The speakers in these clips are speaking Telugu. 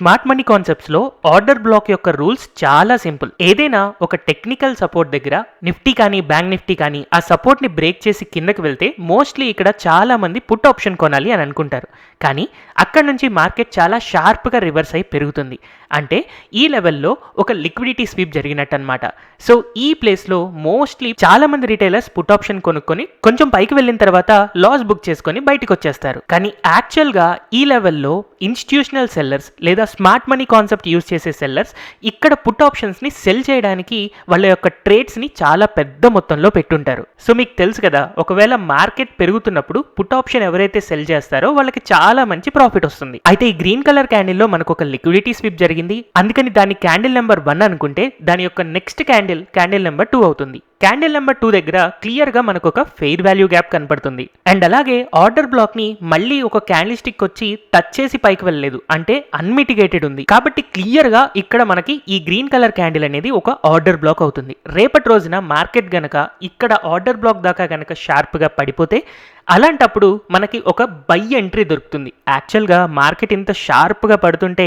స్మార్ట్ మనీ కాన్సెప్ట్స్లో ఆర్డర్ బ్లాక్ యొక్క రూల్స్ చాలా సింపుల్. ఏదైనా ఒక టెక్నికల్ సపోర్ట్ దగ్గర నిఫ్టీ కానీ బ్యాంక్ నిఫ్టీ కానీ ఆ సపోర్ట్ని బ్రేక్ చేసి కిందకి వెళ్తే మోస్ట్లీ ఇక్కడ చాలా మంది పుట్ ఆప్షన్ కొనాలి అని అనుకుంటారు. కానీ అక్కడ నుంచి మార్కెట్ చాలా షార్ప్గా రివర్స్ అయి పెరుగుతుంది. అంటే ఈ లెవెల్లో ఒక లిక్విడిటీ స్వీప్ జరిగినట్టు అనమాట సో ఈ ప్లేస్లో మోస్ట్లీ చాలా మంది రిటైలర్స్ పుట్ ఆప్షన్ కొనుక్కొని కొంచెం పైకి వెళ్ళిన తర్వాత లాస్ బుక్ చేసుకొని బయటకు వచ్చేస్తారు. కానీ యాక్చువల్గా ఈ లెవెల్లో ఇన్స్టిట్యూషనల్ సెల్లర్స్ లేదా స్మార్ట్ మనీ కాన్సెప్ట్ యూస్ చేసే సెల్లర్స్ ఇక్కడ పుట్ ఆప్షన్స్ని సెల్ చేయడానికి వాళ్ళ యొక్క ట్రేడ్స్ని చాలా పెద్ద మొత్తంలో పెట్టుంటారు. సో మీకు తెలుసు కదా ఒకవేళ మార్కెట్ పెరుగుతున్నప్పుడు పుట్ ఆప్షన్ ఎవరైతే సెల్ చేస్తారో వాళ్ళకి చాలా మంచి ప్రాఫిట్ వస్తుంది. అయితే ఈ గ్రీన్ కలర్ క్యాండిల్లో మనకు ఒక లిక్విడిటీ స్విప్ జరిగింది. అందుకని దాని క్యాండిల్ నెంబర్ వన్ అనుకుంటే దాని యొక్క next candle candle number two అవుతుంది. క్యాండిల్ నెంబర్ టూ దగ్గర క్లియర్గా మనకు ఒక ఫెయిర్ వాల్యూ గ్యాప్ కనపడుతుంది. అండ్ అలాగే ఆర్డర్ బ్లాక్ని మళ్ళీ ఒక క్యాండిల్ స్టిక్ వచ్చి టచ్ చేసి పైకి వెళ్ళలేదు. అంటే అన్మిటిగేటెడ్ ఉంది. కాబట్టి క్లియర్గా ఇక్కడ మనకి ఈ గ్రీన్ కలర్ క్యాండిల్ అనేది ఒక ఆర్డర్ బ్లాక్ అవుతుంది. రేపటి రోజున మార్కెట్ గనక ఇక్కడ ఆర్డర్ బ్లాక్ దాకా గనక షార్ప్గా పడిపోతే అలాంటప్పుడు మనకి ఒక బై ఎంట్రీ దొరుకుతుంది. యాక్చువల్గా మార్కెట్ ఇంత షార్ప్గా పడుతుంటే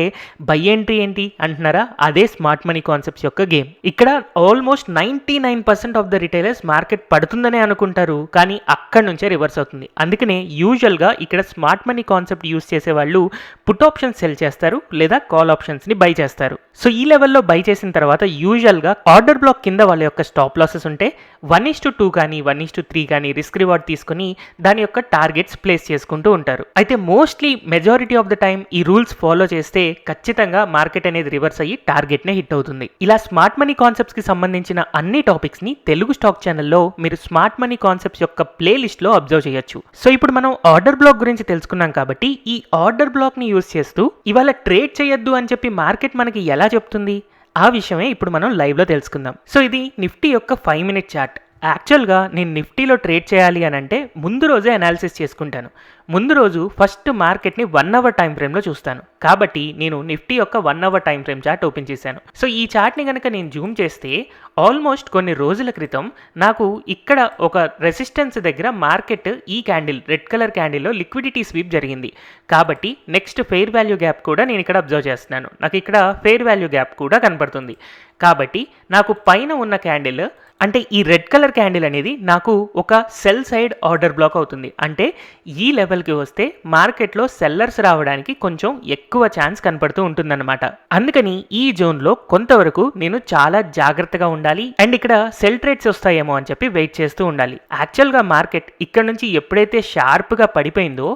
బై ఎంట్రీ ఏంటి అంటున్నారా? అదే స్మార్ట్ మనీ కాన్సెప్ట్స్ యొక్క గేమ్. ఇక్కడ almost ninety nine percent of the retailers market పడుతుందనే అనుకుంటారు. కానీ అక్కడ నుంచే రివర్స్ అవుతుంది. అందుకనే యూజువల్గా ఇక్కడ స్మార్ట్ మనీ కాన్సెప్ట్ యూస్ చేసే వాళ్ళు పుట్ ఆప్షన్స్ సెల్ చేస్తారు లేదా కాల్ ఆప్షన్స్ని బై చేస్తారు. సో ఈ లెవెల్లో బై చేసిన తర్వాత యూజువల్గా ఆర్డర్ బ్లాక్ కింద వాళ్ళ యొక్క స్టాప్ లాసెస్ ఉంటే వన్ ఇస్ టు టూ కానీ వన్ ఇస్ టు త్రీ కానీ రిస్క్ రివార్డ్ తీసుకుని దాని యొక్క టార్గెట్స్ ప్లేస్ చేసుకుంటూ ఉంటారు. అయితే mostly majority of the time ఈ రూల్స్ ఫాలో చేస్తే ఖచ్చితంగా మార్కెట్ అనేది రివర్స్ అయ్యి టార్గెట్ నే హిట్ అవుతుంది. ఇలా స్మార్ట్ మనీ కాన్సెప్ట్స్కి సంబంధించిన అన్ని టాపిక్స్ని తెలుగు స్టాక్ ఛానల్లో మీరు స్మార్ట్ మనీ కాన్సెప్ట్స్ యొక్క ప్లే లిస్ట్లో అబ్జర్వ్ చేయొచ్చు. సో ఇప్పుడు మనం ఆర్డర్ బ్లాక్ గురించి తెలుసుకున్నాం కాబట్టి ఈ ఆర్డర్ బ్లాక్ని యూస్ చేస్తూ ఇవాళ ట్రేడ్ చేయొద్దు అని చెప్పి మార్కెట్ మనకి ఎలా చెప్తుంది? ఆ విషయమే ఇప్పుడు మనం లైవ్లో తెలుసుకుందాం. సో ఇది నిఫ్టీ యొక్క ఫైవ్ మినిట్ చార్ట్. యాక్చువల్గా నేను నిఫ్టీలో ట్రేడ్ చేయాలి అని అంటే ముందు రోజే అనాలిసిస్ చేసుకుంటాను. ముందు రోజు ఫస్ట్ మార్కెట్ని వన్ అవర్ టైం ఫ్రేమ్లో చూస్తాను. కాబట్టి నేను నిఫ్టీ యొక్క one hour time frame chart open చేశాను. సో ఈ చార్ట్ని కనుక నేను జూమ్ చేస్తే ఆల్మోస్ట్ కొన్ని రోజుల క్రితం నాకు ఇక్కడ ఒక రెసిస్టెన్స్ దగ్గర మార్కెట్ ఈ క్యాండిల్ రెడ్ కలర్ క్యాండిల్లో లిక్విడిటీ స్వీప్ జరిగింది. కాబట్టి నెక్స్ట్ ఫెయిర్ వాల్యూ గ్యాప్ కూడా నేను ఇక్కడ అబ్జర్వ్ చేస్తున్నాను. నాకు ఇక్కడ ఫెయిర్ వాల్యూ గ్యాప్ కూడా కనపడుతుంది. కాబట్టి నాకు పైన ఉన్న క్యాండిల్ అంటే ఈ రెడ్ కలర్ క్యాండిల్ అనేది నాకు ఒక సెల్ సైడ్ ఆర్డర్ బ్లాక్ అవుతుంది. అంటే ఈ లెవెల్కి వస్తే మార్కెట్లో సెల్లర్స్ రావడానికి కొంచెం ఎక్కువ ఛాన్స్ కనపడుతూ ఉంటుందన్నమాట. అందుకని ఈ జోన్లో కొంతవరకు నేను చాలా జాగ్రత్తగా ఉండాలి. అండ్ ఇక్కడ సెల్ ట్రేడ్స్ వస్తాయేమో అని చెప్పి వెయిట్ చేస్తూ ఉండాలి. యాక్చువల్గా మార్కెట్ ఇక్కడ నుంచి ఎప్పుడైతే షార్ప్గా పడిపోయిందో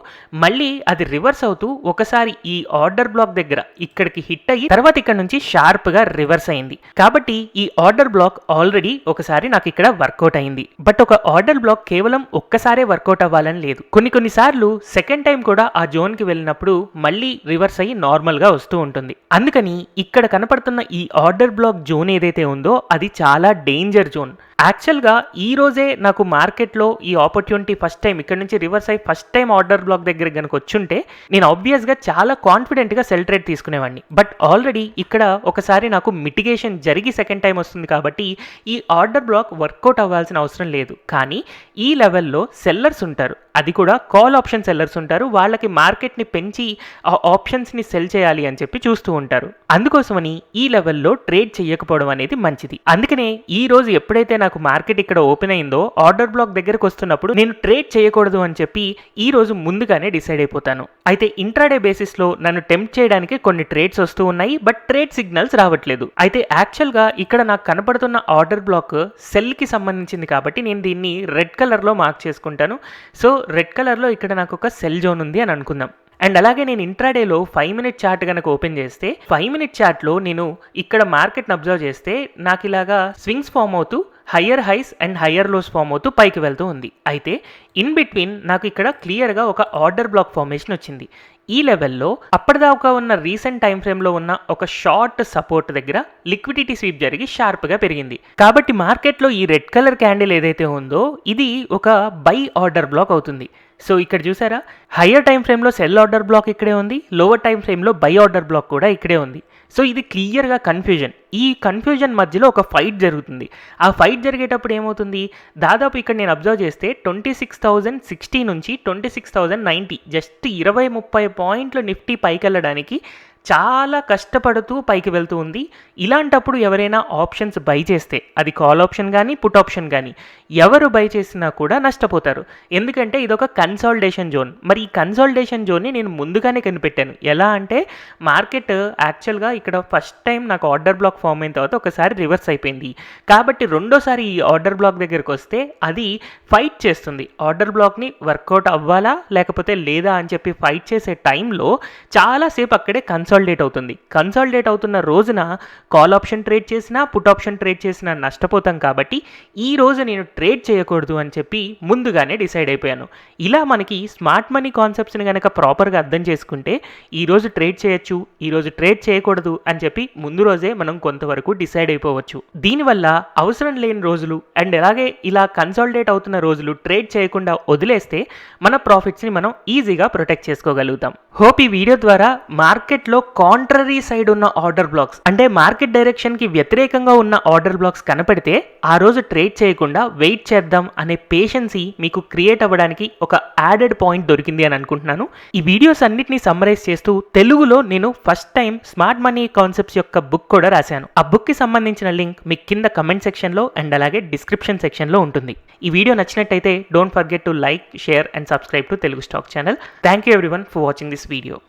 మళ్ళీ అది రివర్స్ అవుతూ ఒకసారి ఈ ఆర్డర్ బ్లాక్ దగ్గర ఇక్కడికి హిట్ అయ్యి తర్వాత ఇక్కడ నుంచి షార్ప్గా రివర్స్ అయింది. కాబట్టి ఈ ఆర్డర్ బ్లాక్ ఆల్రెడీ ఒకసారి నాకు ఇక్కడ వర్కౌట్ అయింది. బట్ ఒక ఆర్డర్ బ్లాక్ కేవలం ఒక్కసారే వర్కౌట్ అవ్వాలని లేదు. కొన్ని కొన్నిసార్లు సెకండ్ టైం కూడా ఆ జోన్కి వెళ్ళినప్పుడు మళ్ళీ రివర్స్ అయ్యి నార్మల్గా వస్తూ ఉంటుంది. అందుకని ఇక్కడ కనపడుతున్న ఈ ఆర్డర్ బ్లాక్ జోన్ ఏదైతే ఉందో అది చాలా డేంజర్ జోన్. యాక్చువల్గా ఈ రోజే నాకు మార్కెట్లో ఈ ఆపర్చునిటీ ఫస్ట్ టైం ఇక్కడ నుంచి రివర్స్ అయ్యి ఫస్ట్ టైం ఆర్డర్ బ్లాక్ దగ్గర కనుక వచ్చుంటే నేను ఆబ్వియస్గా చాలా కాన్ఫిడెంట్గా సెల్ ట్రేడ్ తీసుకునేవాడిని. బట్ ఆల్రెడీ ఇక్కడ ఒకసారి నాకు మిటిగేషన్ జరిగి సెకండ్ టైం వస్తుంది కాబట్టి ఈ ఆర్డర్ బ్లాక్ వర్కౌట్ అవ్వాల్సిన అవసరం లేదు. కానీ ఈ లెవెల్లో సెల్లర్స్ ఉంటారు. అది కూడా కాల్ ఆప్షన్ సెల్లర్స్ ఉంటారు. వాళ్ళకి మార్కెట్ని పెంచి ఆ ఆప్షన్స్ని సెల్ చేయాలి అని చెప్పి చూస్తూ ఉంటారు. అందుకోసమని ఈ లెవెల్లో ట్రేడ్ చేయకపోవడం అనేది మంచిది. అందుకనే ఈ రోజు ఎప్పుడైతే నాకు మార్కెట్ ఇక్కడ ఓపెన్ అయిందో ఆర్డర్ బ్లాక్ దగ్గరకు వస్తున్నప్పుడు నేను ట్రేడ్ చేయకూడదు అని చెప్పి ఈ రోజు ముందుగానే డిసైడ్ అయిపోతాను. అయితే ఇంట్రాడే బేసిస్లో నన్ను టెంప్ట్ చేయడానికి కొన్ని ట్రేడ్స్ వస్తూ ఉన్నాయి బట్ ట్రేడ్ సిగ్నల్స్ రావట్లేదు. అయితే యాక్చువల్గా ఇక్కడ నాకు కనపడుతున్న ఆర్డర్ బ్లాక్ సెల్కి సంబంధించింది కాబట్టి నేను దీన్ని రెడ్ కలర్లో మార్క్ చేసుకుంటాను. సో రెడ్ కలర్లో ఇక్కడ నాకు ఒక సెల్ జోన్ ఉంది అని అనుకుందాం. అండ్ అలాగే నేను ఇంట్రాడేలో ఫైవ్ మినిట్ చార్ట్ కనుక ఓపెన్ చేస్తే ఫైవ్ మినిట్ చార్ట్లో నేను ఇక్కడ మార్కెట్ని అబ్జర్వ్ చేస్తే నాకు ఇలాగా స్వింగ్స్ ఫామ్ అవుతూ higher highs and higher lows form అవుతూ పైకి వెళ్తూ ఉంది. అయితే ఇన్ బిట్వీన్ నాకు ఇక్కడ క్లియర్గా ఒక ఆర్డర్ బ్లాక్ ఫార్మేషన్ వచ్చింది. ఈ లెవెల్లో అప్పటిదాకా ఉన్న రీసెంట్ టైం ఫ్రేమ్లో ఉన్న ఒక షార్ట్ సపోర్ట్ దగ్గర లిక్విడిటీ స్వీప్ జరిగి షార్ప్గా పెరిగింది. కాబట్టి మార్కెట్లో ఈ రెడ్ కలర్ క్యాండిల్ ఏదైతే ఉందో ఇది ఒక బై ఆర్డర్ బ్లాక్ అవుతుంది. సో ఇక్కడ చూసారా? హయ్యర్ టైం ఫ్రేమ్లో సెల్ ఆర్డర్ బ్లాక్ ఇక్కడే ఉంది. లోవర్ టైం ఫ్రేమ్లో బై ఆర్డర్ బ్లాక్ కూడా ఇక్కడే ఉంది. సో ఇది క్లియర్గా కన్ఫ్యూజన్. ఈ కన్ఫ్యూజన్ మధ్యలో ఒక ఫైట్ జరుగుతుంది. ఆ ఫైట్ జరిగేటప్పుడు ఏమవుతుంది? దాదాపు ఇక్కడ నేను అబ్జర్వ్ చేస్తే ట్వంటీ సిక్స్ థౌజండ్ సిక్స్టీ నుంచి twenty six thousand ninety just ఇరవై ముప్పై పాయింట్లు నిఫ్టీ పైకి వెళ్ళడానికి చాలా కష్టపడుతూ పైకి వెళ్తూ ఉంది. ఇలాంటప్పుడు ఎవరైనా ఆప్షన్స్ బై చేస్తే అది కాల్ ఆప్షన్ కానీ పుట్ ఆప్షన్ కానీ ఎవరు బై చేసినా కూడా నష్టపోతారు. ఎందుకంటే ఇదొక కన్సాలిడేషన్ జోన్. మరి ఈ కన్సాలిడేషన్ జోన్ని నేను ముందుగానే కనిపెట్టాను. ఎలా అంటే మార్కెట్ యాక్చువల్గా ఇక్కడ ఫస్ట్ టైం నాకు ఆర్డర్ బ్లాక్ ఫామ్ అయిన తర్వాత ఒకసారి రివర్స్ అయిపోయింది. కాబట్టి రెండోసారి ఈ ఆర్డర్ బ్లాక్ దగ్గరికి వస్తే అది ఫైట్ చేస్తుంది. ఆర్డర్ బ్లాక్ని వర్కౌట్ అవ్వాలా లేకపోతే లేదా అని చెప్పి ఫైట్ చేసే టైంలో చాలాసేపు అక్కడే కన్సాలిడేట్ అవుతుంది. కన్సాలిడేట్ అవుతున్న రోజున కాల్ ఆప్షన్ ట్రేడ్ చేసినా పుట్ ఆప్షన్ ట్రేడ్ చేసినా నష్టపోతాం కాబట్టి ఈ రోజు నేను ట్రేడ్ చేయకూడదు అని చెప్పి ముందుగానే డిసైడ్ అయిపోయాను. ఇలా మనకి స్మార్ట్ మనీ కాన్సెప్ట్స్ని కనుక ప్రాపర్గా అర్థం చేసుకుంటే ఈరోజు ట్రేడ్ చేయొచ్చు ఈరోజు ట్రేడ్ చేయకూడదు అని చెప్పి ముందు రోజే మనం కొంతవరకు డిసైడ్ అయిపోవచ్చు. దీనివల్ల అవసరం లేని రోజులు అండ్ అలాగే ఇలా కన్సాలిడేట్ అవుతున్న రోజులు ట్రేడ్ చేయకుండా వదిలేస్తే మన ప్రాఫిట్స్ని మనం ఈజీగా ప్రొటెక్ట్ చేసుకోగలుగుతాం. హోప్ ఈ వీడియో ద్వారా మార్కెట్లో కాంట్రరీ సైడ్ ఉన్న ఆర్డర్ బ్లాక్స్ అంటే మార్కెట్ డైరెక్షన్కి వ్యతిరేకంగా ఉన్న ఆర్డర్ బ్లాక్స్ కనపడితే ఆ రోజు ట్రేడ్ చేయకుండా వెయిట్ చేద్దాం అనే పేషెన్సీ మీకు క్రియేట్ అవ్వడానికి ఒక యాడెడ్ పాయింట్ దొరికింది అని అనుకుంటున్నాను. ఈ వీడియోస్ అన్నిటిని సమ్మరైజ్ చేస్తూ తెలుగులో నేను first time smart money concepts యొక్క బుక్ కూడా రాశాను. ఆ బుక్కి సంబంధించిన లింక్ మీకు కింద కమెంట్ సెక్షన్లో అండ్ అలాగే డిస్క్రిప్షన్ సెక్షన్లో ఉంటుంది. ఈ వీడియో నచ్చినట్టయితే don't forget to like share and subscribe to Telugu stock channel thank you everyone for watching this video